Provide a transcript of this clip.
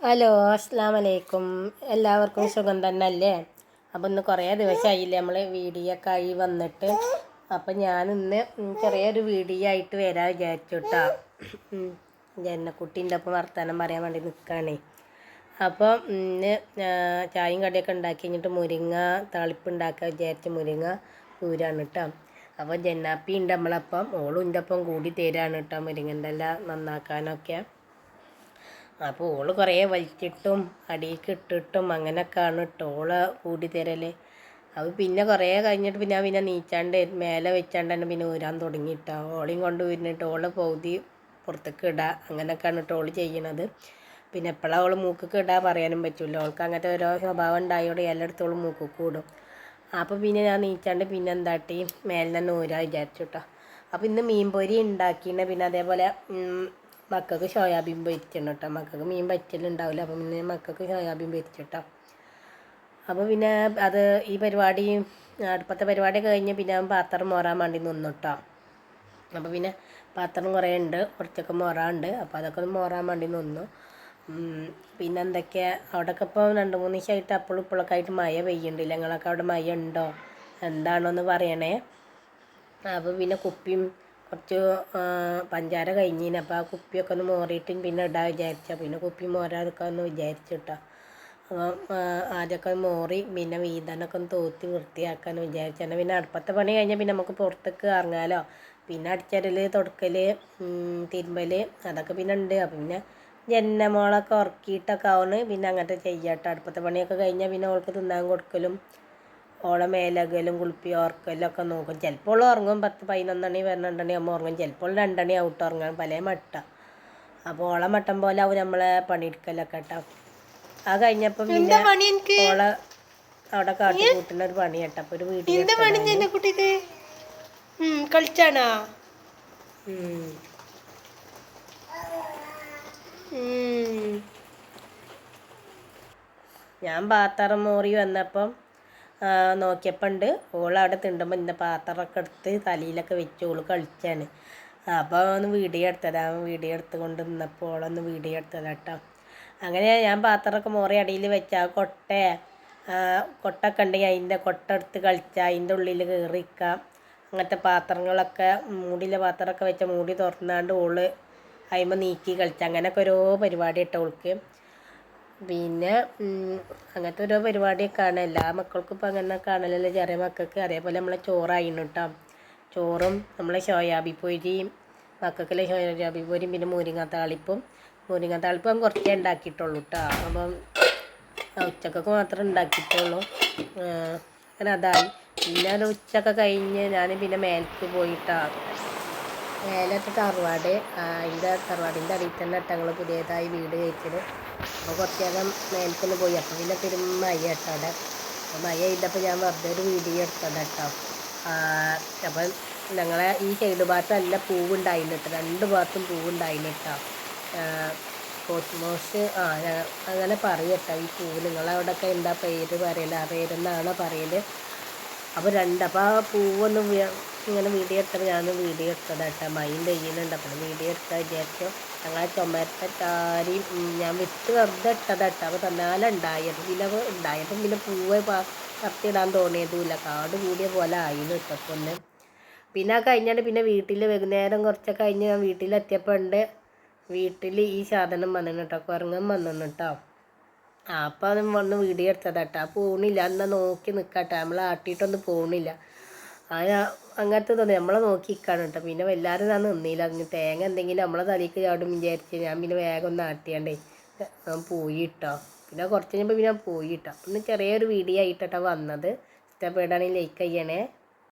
Hello അസ്സാം വലൈക്കും എല്ലാവർക്കും സുഖം തന്നെ അല്ലേ അപ്പം ഇന്ന് കുറേ ദിവസമായില്ലേ നമ്മൾ വീഡിയോ ഒക്കെ ആയി വന്നിട്ട്. അപ്പം ഞാൻ ഇന്ന് ചെറിയൊരു വീഡിയോ ആയിട്ട് വരാൻ വിചാരിച്ചു കേട്ടോ ജനക്കുട്ടീന്റെ ഒപ്പം വർത്തമാനം പറയാൻ വേണ്ടി നിൽക്കുകയാണേ അപ്പോൾ ഇന്ന് ചായയും കടിയൊക്കെ ഉണ്ടാക്കി കഴിഞ്ഞിട്ട് മുരിങ്ങ താളിപ്പ് ഉണ്ടാക്കാൻ വിചാരിച്ച മുരിങ്ങ ഊരാണ് കേട്ടോ അപ്പോൾ ജന്നാപ്പി ഉണ്ട് നമ്മളപ്പം ഓളും എന്റെ ഒപ്പം കൂടി തരാണ് കേട്ടോ മുരിങ്ങന്റെ എല്ലാം നന്നാക്കാനൊക്കെ. അപ്പോൾ ഓൾ കുറേ വലിച്ചിട്ടും അടിയിലേക്ക് ഇട്ടിട്ടും അങ്ങനെയൊക്കെയാണ് കേട്ടോ ഓൾ കൂടി തരൽ അത് പിന്നെ കുറേ കഴിഞ്ഞിട്ട് പിന്നെ പിന്നെ നീച്ചാണ്ട് മേലെ വെച്ചാണ്ട് തന്നെ പിന്നെ ഊരാൻ തുടങ്ങിയിട്ടാ. ഓളെയും കൊണ്ട് ഊരിനിട്ട് ഓളെ പൗതി പുറത്തേക്ക് ഇടുക അങ്ങനെയൊക്കെയാണ് കേട്ടോ ഓൾ ചെയ്യണത്. പിന്നെ എപ്പോഴാണ് ഓൾ മൂക്കൊക്കെ ഇടാൻ പറയാനും പറ്റില്ല ഓൾക്ക് അങ്ങനത്തെ ഓരോ സ്വഭാവം ഉണ്ടായോടെ എല്ലായിടത്തോളം മൂക്കൊക്കെ ഇടും. അപ്പോൾ പിന്നെ ഞാൻ നീച്ചാണ്ട് പിന്നെ എന്താട്ടി? മേലെ തന്നെ ഊരാ വിചാരിച്ചു കേട്ടോ അപ്പോൾ ഇന്ന് മീൻ പൊരി ഉണ്ടാക്കിയിട്ട് പിന്നെ അതേപോലെ മക്കൾക്ക് സോയാബീൻ പൊരിച്ചിട്ടുണ്ട് കേട്ടോ മക്കൾക്ക് മീൻ പറ്റലുണ്ടാവില്ല. അപ്പം പിന്നെ മക്കൾക്ക് സോയാബീൻ പൊരിച്ചിട്ടോ. അപ്പോൾ പിന്നെ അത് ഈ പരിപാടി അടുപ്പത്തെ പരിപാടി കഴിഞ്ഞ് പിന്നെ അവൻ പാത്രം മോറാൻ വേണ്ടി നിന്നു കേട്ടോ അപ്പോൾ പിന്നെ പാത്രം കുറേ ഉണ്ട് കുറച്ചൊക്കെ മോറാണ്ട് അപ്പോൾ അതൊക്കെ ഒന്ന് മോറാൻ വേണ്ടി നിന്നു. പിന്നെ എന്തൊക്കെയാ അവിടെയൊക്കെ ഇപ്പോൾ രണ്ട് മൂന്ന് ദിവസമായിട്ട് അപ്പോഴും ഇപ്പോഴൊക്കെ ആയിട്ട് മഴ പെയ്യുന്നുണ്ടില്ല ഞങ്ങളൊക്കെ അവിടെ മഴ ഉണ്ടോ എന്താണോ എന്ന് പറയണേ. അപ്പോൾ പിന്നെ കുപ്പിയും കുറച്ച് പഞ്ചാര കഴിഞ്ഞിന്. അപ്പോൾ ആ കുപ്പിയൊക്കെ ഒന്ന് മോറിയിട്ട് പിന്നെ ഇടാൻ വിചാരിച്ച. പിന്നെ കുപ്പി മോരാതിരിക്കാമെന്ന് വിചാരിച്ചിട്ടാ. അപ്പം ആദ്യമൊക്കെ മോറി പിന്നെ വീതനൊക്കെ ഒന്ന് തോത്തി വൃത്തിയാക്കാന്ന് വിചാരിച്ചാണ് പിന്നെ അടുപ്പത്തെ പണി കഴിഞ്ഞാൽ പിന്നെ നമുക്ക് പുറത്തേക്ക് ഇറങ്ങാമല്ലോ പിന്നെ അടിച്ചരൽ തുടക്കൽ തിരുമ്പൽ അതൊക്കെ പിന്നെ ഉണ്ട്. അപ്പം പിന്നെ ജനമോളൊക്കെ ഉറക്കിയിട്ടൊക്കെ ആവുന്നു പിന്നെ അങ്ങനത്തെ ചെയ്യാട്ടോ. അടുപ്പത്തെ പണിയൊക്കെ കഴിഞ്ഞാൽ പിന്നെ അവൾക്ക് തിന്നാൻ കൊടുക്കലും ഓളെ മേലകലും കുളിപ്പി ഓർക്കലും ഒക്കെ നോക്കും. ചിലപ്പോൾ ഉറങ്ങും പത്ത് പതിനൊന്നണി പന്ത്രണ്ടണി അമ്മ ഉറങ്ങും. ചിലപ്പോൾ രണ്ടണി ഔട്ട് ഉറങ്ങാൻ. പല മട്ട. അപ്പോൾ ഓളെ മട്ടം പോലെ ആവും നമ്മളെ പണിയെടുക്കലൊക്കെ കേട്ടോ ആ കഴിഞ്ഞപ്പോൾ പിന്നെ ഓളെ അവിടെ കാട്ടി കൂട്ടുന്ന ഒരു പണി കേട്ടോ. അപ്പോൾ ഒരു കളിച്ചാണോ. ഉം. ഞാൻ ബാത്തറ മോറി വന്നപ്പം നോക്കിയപ്പോൾ ഉണ്ട് ഓൾ അവിടെ തിണ്ടുമ്പോൾ ഇന്ന പാത്രമൊക്കെ എടുത്ത് തലയിലൊക്കെ വെച്ച് ഓൾ കളിച്ചാണ്. അപ്പോൾ ഒന്ന് വീഡിയോ എടുത്തതാ. വീഡിയോ എടുത്തുകൊണ്ട് നിന്നപ്പോൾ ഓളൊന്ന് വീഡിയോ എടുത്തതാ കേട്ടോ അങ്ങനെ ഞാൻ പാത്രമൊക്കെ മോറി അടിയിൽ വെച്ച ആ കൊട്ട കൊട്ടൊക്കെ ഉണ്ടെങ്കിൽ അതിന്റെ കൊട്ട എടുത്ത് കളിച്ചാൽ അതിന്റെ ഉള്ളിൽ കയറിക്കാം അങ്ങനത്തെ പാത്രങ്ങളൊക്കെ മൂടിയിലെ പാത്രമൊക്കെ വെച്ച മൂടി തുറന്നാണ്ട് ഓൾ അതിമ നീക്കി കളിച്ച. അങ്ങനെയൊക്കെ ഓരോ പരിപാടി ഇട്ട ഓൾക്ക്. പിന്നെ അങ്ങനത്തെ ഓരോ പരിപാടിയൊക്കെയാണ്. എല്ലാ മക്കൾക്കും ഇപ്പം അങ്ങനെ കാണലല്ലോ ചെറിയ മക്കൾക്ക്. അതേപോലെ നമ്മളെ ചോറായിരുന്നു കേട്ടോ ചോറും നമ്മളെ സോയാബി പൊരിയും മക്കൾക്കുള്ള സോയാബി പൊരിയും പിന്നെ മുരിങ്ങ താളിപ്പും. മുരിങ്ങ താളിപ്പം കുറച്ചേ ഉണ്ടാക്കിയിട്ടുള്ളൂ കേട്ടോ അപ്പം ഉച്ചക്കൊക്കെ മാത്രമേ ഉണ്ടാക്കിയിട്ടുള്ളൂ. അങ്ങനെ അതായി. പിന്നെ അത് ഉച്ചയൊക്കെ കഴിഞ്ഞ് ഞാൻ പിന്നെ മേലേക്ക് പോയിട്ടാണ് മേലത്തെ തറവാട് അതിന്റെ തറവാടിന്റെ അടിയിൽ തന്നെ ഞങ്ങൾ പുതിയതായി വീട് കഴിച്ചത് അപ്പോൾ കുറച്ച് നേരം മേൽക്കൊന്ന് പോയി. അപ്പോൾ പിന്നെ പെരും മഴ കേട്ടോ അവിടെ. അപ്പോൾ മഴ ചെയ്തപ്പോൾ ഞാൻ വെറുതെ ഒരു വീഡിയോ എടുത്തത് കേട്ടോ. അപ്പം ഞങ്ങളെ ഈ സൈഡ് ഭാഗത്ത് നല്ല പൂവുണ്ടായിരുന്നു കേട്ടോ. രണ്ട് ഭാഗത്തും പൂവുണ്ടായിരുന്നു കേട്ടോ. കോസ്മോസ് ആ അങ്ങനെ പറയും കേട്ടോ. ഈ പൂവ് നിങ്ങളവിടെയൊക്കെ എന്താ പേര് പറയൽ? ആ പേരെന്നാണോ പറയൽ? അപ്പോൾ രണ്ട് അപ്പോൾ ആ പൂവൊന്ന് ഇങ്ങനെ വീഡിയോ എടുത്തപ്പോൾ ഞാൻ വീഡിയോ എടുത്തത് കേട്ടോ മൈൻഡ് ചെയ്യുന്നുണ്ട് അപ്പോൾ വീഡിയോ എടുത്താൽ വിചാരിച്ചു. ഞങ്ങളെ ചുമരത്തെ ചാരിയും ഞാൻ വിത്ത് വെറുതെ ഇട്ടത് കേട്ടോ അപ്പോൾ തന്നാലും ഉണ്ടായത്. പിന്നെ ഉണ്ടായപ്പം പിന്നെ പൂവ് കത്തിയിടാൻ തോന്നിയതുമില്ല. കാട് കൂടിയ പോലെ ആയിരുന്നു ഇട്ടപ്പോൾ ഒന്ന്. പിന്നെ കഴിഞ്ഞാൽ പിന്നെ വീട്ടിൽ വൈകുന്നേരം കുറച്ചൊക്കെ കഴിഞ്ഞ് ഞാൻ വീട്ടിലെത്തിയപ്പോൾ ഉണ്ട്. വീട്ടിൽ ഈ സാധനം വന്നു കേട്ടോ. കുരങ്ങൻ വന്നു കേട്ടോ. അപ്പം അത് വന്ന് വീഡിയോ എടുത്തതാട്ടോ. ആ പോണില്ല. എന്നാൽ നോക്കി നിൽക്കട്ടെ നമ്മൾ ആട്ടിയിട്ടൊന്നും പോണില്ല. ആ അങ്ങനത്തെ തോന്നി നമ്മളെ നോക്കി നിൽക്കാണ് കേട്ടോ. പിന്നെ വല്ലാതെ ഞാൻ നിന്നില്ല. അങ്ങ് തേങ്ങ എന്തെങ്കിലും നമ്മളെ തലയ്ക്ക് ചാടും വിചാരിച്ച് ഞാൻ പിന്നെ വേഗം ഒന്ന് ആട്ടിയാണ്ടേ ഞാൻ പോയി ഇട്ടോ. പിന്നെ കുറച്ച് കഴിഞ്ഞപ്പോൾ പിന്നെ പോയി ഇട്ടോ. ഒന്ന് ചെറിയൊരു വീഡിയോ ആയിട്ടോ വന്നത്. ഇഷ്ടപ്പെടുകയാണെങ്കിൽ ലൈക്ക് ചെയ്യണേ.